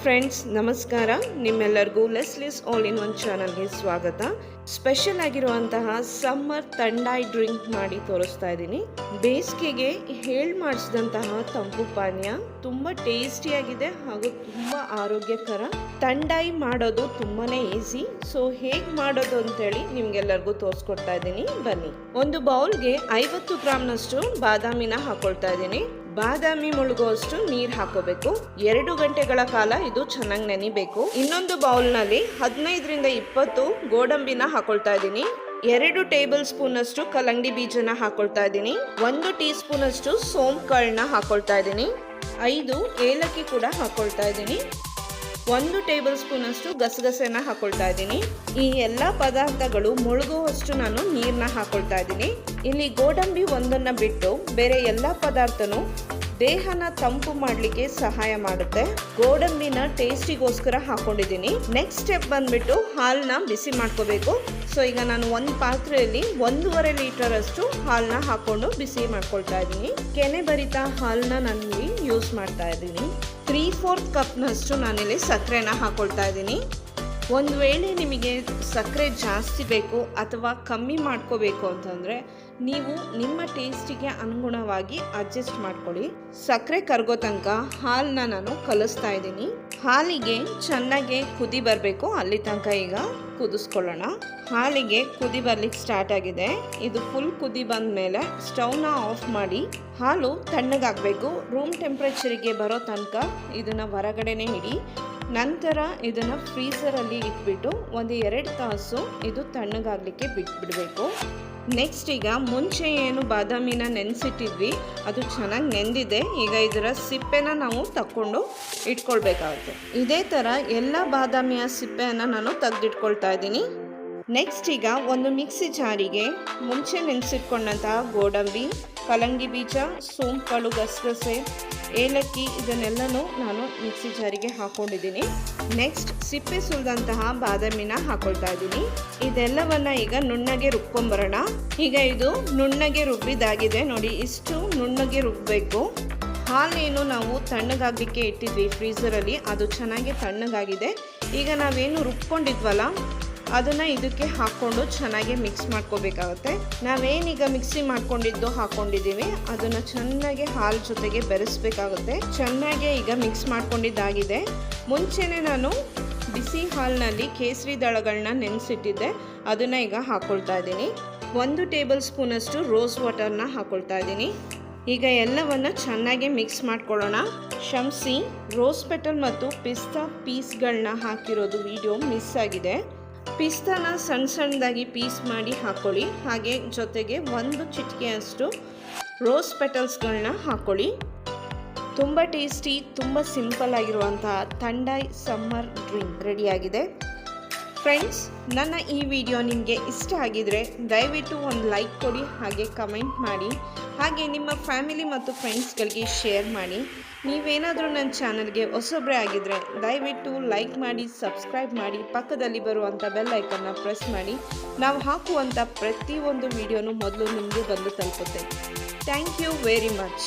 Friends, ನಮಸ್ಕಾರ. ನಿಮ್ಮೆಲ್ಲರಿಗೂ ಲೆಸ್ಲಿಸ್ all in one ಚಾನಲ್ಗೆ ಸ್ವಾಗತ. ಸ್ಪೆಷಲ್ ಆಗಿರುವಂತಹ ಸಮ್ಮರ್ ತಂಡಾಯಿ ಡ್ರಿಂಕ್ ಮಾಡಿ ತೋರಿಸ್ತಾ ಇದ್ದೀನಿ. ಬೇಸಿಗೆಗೆ ಹೇಳಿ ಮಾಡಿಸಿದಂತಹ ತಂಪು ಪಾನೀಯ ತುಂಬ ಟೇಸ್ಟಿಯಾಗಿದೆ ಹಾಗೂ ತುಂಬ ಆರೋಗ್ಯಕರ. ತಂಡಾಯಿ ಮಾಡೋದು ತುಂಬಾ ಈಸಿ ಸೊ ಹೇಗೆ ಮಾಡೋದು ಅಂತೇಳಿ ನಿಮ್ಗೆಲ್ಲರಿಗೂ ತೋರಿಸ್ಕೊಡ್ತಾ ಇದ್ದೀನಿ. ಬನ್ನಿ. ಒಂದು ಬೌಲ್ಗೆ ಐವತ್ತು ಗ್ರಾಮ್ನಷ್ಟು ಬಾದಾಮಿನ ಹಾಕೊಳ್ತಾ ಇದ್ದೀನಿ. ಬಾದಾಮಿ ಮುಳುಗುವಷ್ಟು ನೀರು ಹಾಕೋಬೇಕು. ಎರಡು ಗಂಟೆಗಳ ಕಾಲ ಇದು ಚೆನ್ನಾಗಿ ನೆನಿಬೇಕು. ಇನ್ನೊಂದು ಬೌಲ್ನಲ್ಲಿ ಹದಿನೈದರಿಂದ ಇಪ್ಪತ್ತು ಗೋಡಂಬಿನ ಹಾಕೊಳ್ತಾ ಇದ್ದೀನಿ. ಎರಡು ಟೇಬಲ್ ಸ್ಪೂನ್ ಅಷ್ಟು ಕಲ್ಲಂಗಡಿ ಬೀಜನ ಹಾಕೊಳ್ತಾ ಇದ್ದೀನಿ. ಒಂದು ಟೀ ಸ್ಪೂನ್ ಅಷ್ಟು ಸೋಂಪು ಕಾಳನ್ನ ಹಾಕೊಳ್ತಾ ಇದ್ದೀನಿ. ಐದು ಏಲಕ್ಕಿ ಕೂಡ ಹಾಕೊಳ್ತಾ ಇದ್ದೀನಿ. ಒಂದು ಟೇಬಲ್ ಸ್ಪೂನ್ ಅಷ್ಟು ಗಸಗಸೆನ ಹಾಕೊಳ್ತಾ ಇದ್ದೀನಿ. ಈ ಎಲ್ಲ ಪದಾರ್ಥಗಳು ಮುಳುಗುವಷ್ಟು ನಾನು ನೀರನ್ನ ಹಾಕೊಳ್ತಾ ಇದ್ದೀನಿ. ಇಲ್ಲಿ ಗೋಡಂಬಿ ಒಂದನ್ನ ಬಿಟ್ಟು ಬೇರೆ ಎಲ್ಲ ಪದಾರ್ಥನೂ ದೇಹನ ತಂಪು ಮಾಡಲಿಕ್ಕೆ ಸಹಾಯ ಮಾಡುತ್ತೆ. ಗೋಡಂಬಿನ ಟೇಸ್ಟಿಗೋಸ್ಕರ ಹಾಕೊಂಡಿದ್ದೀನಿ. ನೆಕ್ಸ್ಟ್ ಸ್ಟೆಪ್ ಬಂದ್ಬಿಟ್ಟು ಹಾಲನ್ನ ಬಿಸಿ ಮಾಡ್ಕೋಬೇಕು. ಸೊ ಈಗ ನಾನು ಒಂದು ಪಾತ್ರೆಯಲ್ಲಿ ಒಂದೂವರೆ ಲೀಟರ್ ಅಷ್ಟು ಹಾಲನ್ನ ಹಾಕೊಂಡು ಬಿಸಿ ಮಾಡ್ಕೊಳ್ತಾ ಇದ್ದೀನಿ. ಕೆನೆ ಭರಿತ ಹಾಲನ್ನ ನಾನಿಲ್ಲಿ ಯೂಸ್ ಮಾಡ್ತಾ ಇದ್ದೀನಿ. ತ್ರೀ ಫೋರ್ತ್ ಕಪ್ನಷ್ಟು ನಾನಿಲ್ಲಿ ಸಕ್ಕರೆನ ಹಾಕೊಳ್ತಾ ಇದ್ದೀನಿ. ಒಂದು ವೇಳೆ ನಿಮಗೆ ಸಕ್ಕರೆ ಜಾಸ್ತಿ ಬೇಕು ಅಥವಾ ಕಮ್ಮಿ ಮಾಡ್ಕೋಬೇಕು ಅಂತಂದರೆ ನೀವು ನಿಮ್ಮ ಟೇಸ್ಟಿಗೆ ಅನುಗುಣವಾಗಿ ಅಡ್ಜಸ್ಟ್ ಮಾಡ್ಕೊಳ್ಳಿ. ಸಕ್ಕರೆ ಕರಗೋ ತನಕ ಹಾಲನ್ನ ನಾನು ಕಲಿಸ್ತಾ ಇದ್ದೀನಿ. ಹಾಲಿಗೆ ಚೆನ್ನಾಗಿ ಕುದಿ ಬರಬೇಕು ಅಲ್ಲಿ ತನಕ ಈಗ ಕುದಿಸ್ಕೊಳ್ಳೋಣ. ಹಾಲಿಗೆ ಕುದಿ ಬರ್ಲಿಕ್ಕೆ ಸ್ಟಾರ್ಟ್ ಆಗಿದೆ. ಇದು ಫುಲ್ ಕುದಿ ಬಂದ ಮೇಲೆ ಸ್ಟವ್ನ ಆಫ್ ಮಾಡಿ ಹಾಲು ತಣ್ಣಗಾಗಬೇಕು. ರೂಮ್ ಟೆಂಪ್ರೇಚರಿಗೆ ಬರೋ ತನಕ ಇದನ್ನು ಹೊರಗಡೆನೇ ಇಡಿ. ನಂತರ ಇದನ್ನು ಫ್ರೀಸರಲ್ಲಿ ಇಟ್ಬಿಟ್ಟು ಒಂದು ಎರಡು ತಾಸು ಇದು ತಣ್ಣಗಾಗಲಿಕ್ಕೆ ಬಿಟ್ಬಿಡಬೇಕು. ನೆಕ್ಸ್ಟ್ ಈಗ ಮುಂಚೆ ಏನು ಬಾದಾಮಿನ ನೆನೆಸಿಟ್ಟಿದ್ವಿ, ಅದು ಚೆನ್ನಾಗಿ ನೆಂದಿದೆ. ಈಗ ಇದರ ಸಿಪ್ಪೆನ ನಾವು ತಕ್ಕೊಂಡು ಇಟ್ಕೊಳ್ಬೇಕಾಗುತ್ತೆ. ಇದೇ ಥರ ಎಲ್ಲ ಬಾದಾಮಿಯ ಸಿಪ್ಪೆಯನ್ನು ನಾನು ತೆಗೆದಿಟ್ಕೊಳ್ತಾ ಇದ್ದೀನಿ. ನೆಕ್ಸ್ಟ್ ಈಗ ಒಂದು ಮಿಕ್ಸಿ ಜಾರಿಗೆ ಮುಂಚೆ ನೆನೆಸಿಟ್ಕೊಂಡಂತಹ ಗೋಡಂಬಿ ಕಲ್ಲಂಗಿ ಬೀಜ ಸೋಂಪುಗಳು ಗಸಗಸೆ, ಏಲಕ್ಕಿ ಇದನ್ನೆಲ್ಲನೂ ನಾನು ಮಿಕ್ಸಿ ಜಾರಿಗೆ ಹಾಕೊಂಡಿದ್ದೀನಿ. ನೆಕ್ಸ್ಟ್ ಸಿಪ್ಪೆ ಸುಲಿದಂತಹ ಬಾದಾಮಿನ ಹಾಕೊಳ್ತಾ ಇದ್ದೀನಿ. ಇದೆಲ್ಲವನ್ನ ಈಗ ನುಣ್ಣಗೆ ರುಬ್ಕೊಂಬರೋಣ. ಈಗ ಇದು ನುಣ್ಣಗೆ ರುಬ್ಬಿದಾಗಿದೆ. ನೋಡಿ, ಇಷ್ಟು ನುಣ್ಣಗೆ ರುಬ್ಬಬೇಕು ಹಾಲೇನು ನಾವು ತಣ್ಣಗಾಗಲಿಕ್ಕೆ ಇಟ್ಟಿದ್ವಿ ಫ್ರೀಸರಲ್ಲಿ ಅದು ಚೆನ್ನಾಗಿ ತಣ್ಣಗಾಗಿದೆ. ಈಗ ನಾವೇನು ರುಬ್ಕೊಂಡಿದ್ವಲ್ಲ ಅದನ್ನು ಇದಕ್ಕೆ ಹಾಕ್ಕೊಂಡು ಚೆನ್ನಾಗಿ ಮಿಕ್ಸ್ ಮಾಡ್ಕೋಬೇಕಾಗುತ್ತೆ. ನಾವೇನೀಗ ಮಿಕ್ಸಿ ಮಾಡ್ಕೊಂಡಿದ್ದು ಹಾಕ್ಕೊಂಡಿದ್ದೀವಿ ಅದನ್ನು ಚೆನ್ನಾಗಿ ಹಾಲು ಜೊತೆಗೆ ಬೆರೆಸ್ಬೇಕಾಗುತ್ತೆ. ಚೆನ್ನಾಗಿ ಈಗ ಮಿಕ್ಸ್ ಮಾಡ್ಕೊಂಡಿದ್ದಾಗಿದೆ. ಮುಂಚೆನೇ ನಾನು ಬಿಸಿ ಹಾಲಿನಲ್ಲಿ ಕೇಸರಿ ದಳಗಳನ್ನ ನೆನೆಸಿಟ್ಟಿದ್ದೆ, ಅದನ್ನು ಈಗ ಹಾಕ್ಕೊಳ್ತಾ ಇದ್ದೀನಿ. ಒಂದು ಟೇಬಲ್ ಸ್ಪೂನಷ್ಟು ರೋಸ್ ವಾಟರ್ನ ಹಾಕ್ಕೊಳ್ತಾ ಇದ್ದೀನಿ. ಈಗ ಎಲ್ಲವನ್ನು ಚೆನ್ನಾಗಿ ಮಿಕ್ಸ್ ಮಾಡ್ಕೊಳ್ಳೋಣ. ಶಮ್ಸಿ ರೋಸ್ ಪೆಟಲ್ ಮತ್ತು ಪಿಸ್ತಾ ಪೀಸ್ಗಳನ್ನ ಹಾಕಿರೋದು ವಿಡಿಯೋ ಮಿಸ್ ಆಗಿದೆ. ಪಿಸ್ತಾನ ಸಣ್ಣ ಸಣ್ಣದಾಗಿ ಪೀಸ್ ಮಾಡಿ ಹಾಕ್ಕೊಳ್ಳಿ ಹಾಗೆ ಜೊತೆಗೆ ಒಂದು ಚಿಟಿಕೆಯಷ್ಟು ರೋಸ್ ಪೆಟಲ್ಸ್ಗಳನ್ನ ಹಾಕ್ಕೊಳ್ಳಿ ತುಂಬ ಟೇಸ್ಟಿ, ತುಂಬ ಸಿಂಪಲ್ ಆಗಿರುವಂತಹ ಥಂಡಾಯ್ ಸಮ್ಮರ್ ಡ್ರಿಂಕ್ ರೆಡಿಯಾಗಿದೆ. ಫ್ರೆಂಡ್ಸ್ ನನ್ನ ಈ ವಿಡಿಯೋ ನಿಮಗೆ ಇಷ್ಟ ಆಗಿದರೆ ದಯವಿಟ್ಟು ಒಂದು ಲೈಕ್ ಕೊಡಿ, ಹಾಗೆ ಕಮೆಂಟ್ ಮಾಡಿ. ಹಾಗೆ ನಿಮ್ಮ ಫ್ಯಾಮಿಲಿ ಮತ್ತು ಫ್ರೆಂಡ್ಸ್ಗಳಿಗೆ ಶೇರ್ ಮಾಡಿ. ನೀವೇನಾದರೂ ನನ್ನ ಚಾನಲ್ಗೆ ಹೊಸೊಬ್ಬರೇ ಆಗಿದ್ದರೆ ದಯವಿಟ್ಟು ಲೈಕ್ ಮಾಡಿ ಸಬ್ಸ್ಕ್ರೈಬ್ ಮಾಡಿ, ಪಕ್ಕದಲ್ಲಿ ಬರುವಂಥ ಬೆಲ್ ಐಕನ್ನ ಪ್ರೆಸ್ ಮಾಡಿ. ನಾವು ಹಾಕುವಂಥ ಪ್ರತಿಯೊಂದು ವಿಡಿಯೋನು ಮೊದಲು ನಿಮಗೆ ಬಂದು ತಲುಪುತ್ತೆ. Thank you very much